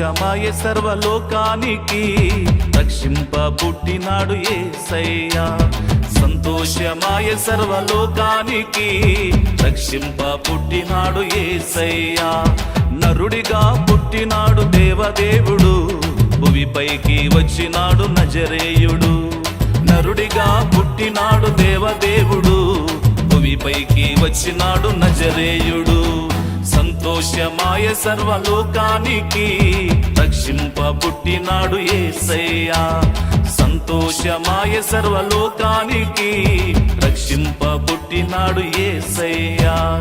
సంతోషమాయ సర్వలోకానికి రక్షింప పుట్టినాడు ఏసయ్యా. సంతోషమాయ సర్వలోకానికి రక్షింప పుట్టినాడు ఏసయ్యా. నరుడిగా పుట్టినాడు దేవదేవుడు భువిపైకి వచ్చినాడు నజరేయుడు. నరుడిగా పుట్టినాడు దేవదేవుడు భూమిపైకి వచ్చినాడు నజరేయుడు. సంతోషమాయ సర్వలోకానికి. రక్షింప పుట్టినాడు ఏసయ్యా. సంతోషమాయ సర్వలోకానికి. రక్షింప పుట్టినాడు ఏసయ్యా.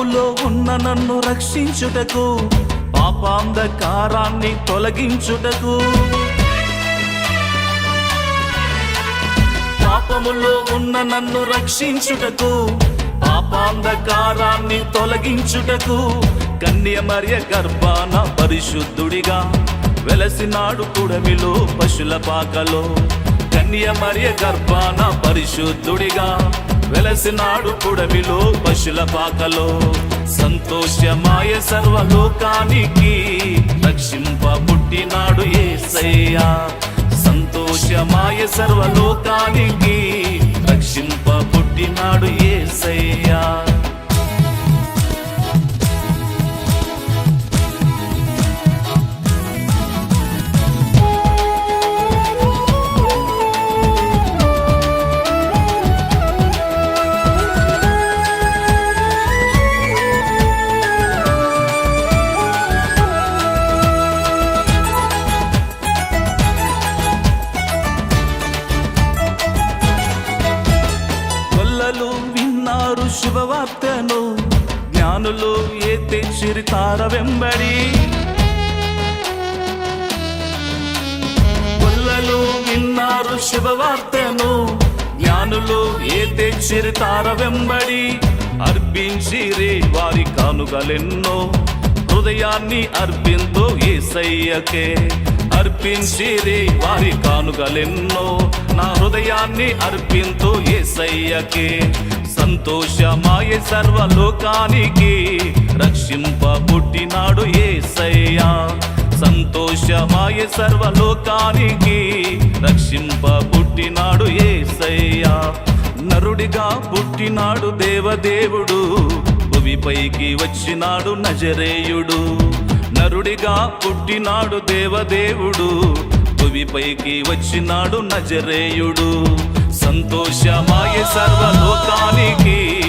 పాపములో ఉన్న నన్ను రక్షించుటకు పాపాంధకారాన్ని తొలగించుటకు. పాపములో ఉన్న నన్ను రక్షించుటకు పాపాంధకారాన్ని తొలగించుటకు. కన్యమర్య గర్భాన పరిశుద్ధుడిగా వెలసినాడు కుడమిలో పశుల పాకలో. కన్యమర్య గర్భాన పరిశుద్ధుడిగా వెలసినాడు కుడమిలో పశుల పాకలో. సంతోషమాయ సర్వలోకానికి రక్షింప పుట్టినాడు ఏసయ్యా. సంతోషమాయ సర్వలోకానికి రక్షింప పుట్టినాడు ఏసయ్యా. శుభవార్తను జ్ఞానులు ఏ తెచ్చిరి తార వెంబడి. కొల్లలు విన్నారు శుభవార్తను జ్ఞానులు ఏ తెచ్చిరి తార వెంబడి. అర్పించిరే వారి కానుగలెన్నో హృదయాన్ని అర్పింతో ఏసయ్యకే. అర్పించిరే వారి కానుగలెన్నో నా హృదయాన్ని అర్పింతో ఏసయ్యకే. సంతోషమాయ సర్వలోకానికి. రక్షింప పుట్టినాడు ఏసయ్యా. సంతోషమాయ సర్వలోకానికి. రక్షింప పుట్టినాడు ఏసయ్యా. నరుడిగా పుట్టినాడు దేవదేవుడు. భూమిపైకి వచ్చినాడు నజరేయుడు. నరుడిగా పుట్టినాడు దేవదేవుడు. భూమిపైకి వచ్చినాడు నజరేయుడు. సంతోషమాయ సర్వలోకానికి.